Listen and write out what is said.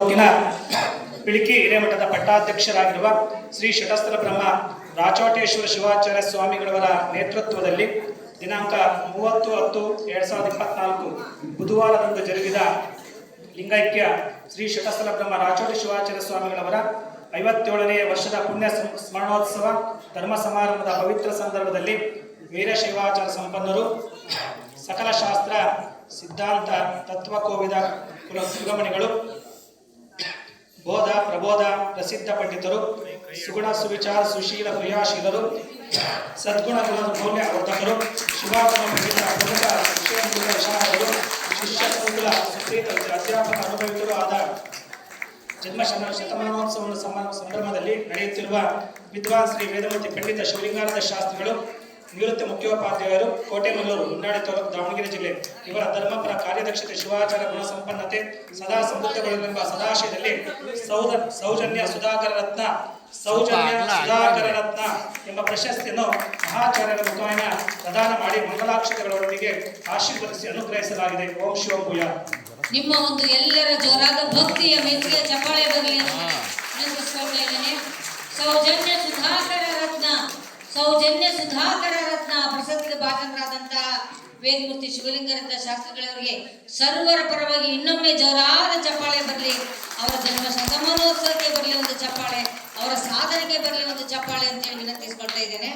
ತಾಲೂಕಿನ ಬಿಳಿಕಿ ಹಿರೇಮಠದ ಪಟ್ಟಾಧ್ಯಕ್ಷರಾಗಿರುವ ಶ್ರೀ ಶಟಸ್ಥಲ ಬ್ರಹ್ಮ ರಾಚೋಟೇಶ್ವರ ಶಿವಾಚಾರ್ಯ ಸ್ವಾಮಿಗಳವರ ನೇತೃತ್ವದಲ್ಲಿ ದಿನಾಂಕ ಮೂವತ್ತು ಹತ್ತು ಎರಡ್ ಸಾವಿರದ ಇಪ್ಪತ್ನಾಲ್ಕು ಬುಧವಾರದಂದು ಜರುಗಿದ ಲಿಂಗೈಕ್ಯ ಶ್ರೀ ಶಟಸ್ಥಲ ಬ್ರಹ್ಮ ರಾಚೋಟಿ ಶಿವಾಚಾರ್ಯ ಸ್ವಾಮಿಗಳವರ ಐವತ್ತೇಳನೆಯ ವರ್ಷದ ಪುಣ್ಯ ಸ್ಮ- ಸ್ಮರಣೋತ್ಸವ ಧರ್ಮ ಸಮಾರಂಭದ ಪವಿತ್ರ ಸಂದರ್ಭದಲ್ಲಿ ವೀರಶೈವಾಚಾರ ಸಂಪನ್ನರು ಸಕಲ ಶಾಸ್ತ್ರ ಸಿದ್ಧಾಂತ ತತ್ವಕೋವಿದ ಕುಲ ಸುಗಮಣಿಗಳು ಬೋಧ, ಪ್ರಬೋಧ, ಪ್ರಸಿದ್ಧ ಪಂಡಿತರು, ಸುಗುಣ ಸುವಿಚಾರ, ಸುಶೀಲ ಕ್ರಿಯಾಶೀಲರು ಸದ್ಗುಣ ಮೌಲ್ಯ ವರ್ಧಕರು ಪ್ರಮುಖ ಶಿಷ್ಯ ಅಧ್ಯಾಪಕ ಅನುಭವಿತರು ಆದ ಜನ್ಮ ಶತಮಾನೋತ್ಸವ ಸಂಭ್ರಮದಲ್ಲಿ ನಡೆಯುತ್ತಿರುವ ವಿದ್ವಾನ್ ಶ್ರೀ ವೇದಮತಿ ಪಂಡಿತ ಶಿವಲಿಂಗಾನಂದ ಶಾಸ್ತ್ರಿಗಳು ನಿವೃತ್ತ ಮುಖ್ಯೋಪಾಧ್ಯಾಯರು ಕೋಟೆಮಲ್ಲೂರು ಮುನ್ನಾಡಿ ತಾಲೂಕು ದಾವಣಗೆರೆ ಜಿಲ್ಲೆ. ಇವರ ಧರ್ಮಪರ ಕಾರ್ಯದಕ್ಷತೆ ಶಿವಾಚಾರ ಗುಣ ಸಂಪನ್ನತೆ ಸದಾ ಸಮೃದ್ಧಗೊಳ್ಳಲೆಂಬ ಸದಾಶಯದಲ್ಲಿ ಸೌದ ಸೌಜನ್ಯ ಸುಧಾಕರ ರತ್ನ ಸೌಜನ್ಯ ಸುಧಾಕರ ರತ್ನ ಎಂಬ ಪ್ರಶಸ್ತಿಯನ್ನು ಮಹಾಚಾರ್ಯರ ಮುಖಾಯನ ಪ್ರದಾನ ಮಾಡಿ ಮಂಗಲಾಕ್ಷತೆಗಳೊಂದಿಗೆ ಆಶೀರ್ವದಿಸಿ ಅನುಗ್ರಹಿಸಲಾಗಿದೆ. ಓಂ ಶಿವಪೂಯ ನಿಮ್ಮ ಒಂದು ಎಲ್ಲರ ಜೋರಾದ ಭಕ್ತಿಯ ಮೆಚ್ಚುಗೆ ಚಪ್ಪಾಳೆ ಬರಲಿ ಸೌಜನ್ಯ ಸೌಜನ್ಯ ಸುಧಾಕರ ರತ್ನ ಪ್ರಸಕ್ತಿಗೆ ಭಾಜನರಾದಂಥ ವೇದಮೂರ್ತಿ ಶಿವಲಿಂಗರಂತ ಶಾಸ್ತ್ರಿಗಳವರಿಗೆ ಸರ್ವರ ಪರವಾಗಿ ಇನ್ನೊಮ್ಮೆ ಜೋರಾದ ಚಪ್ಪಾಳೆ ಬರಲಿ. ಅವರ ಜನ್ಮ ಶತಮಾನೋತ್ಸವಕ್ಕೆ ಬರಲಿ ಒಂದು ಚಪ್ಪಾಳೆ, ಅವರ ಸಾಧನೆಗೆ ಬರಲಿ ಒಂದು ಚಪ್ಪಾಳೆ ಅಂತೇಳಿ ವಿನಂತಿಸ್ಕೊಳ್ತಾ ಇದ್ದೇನೆ.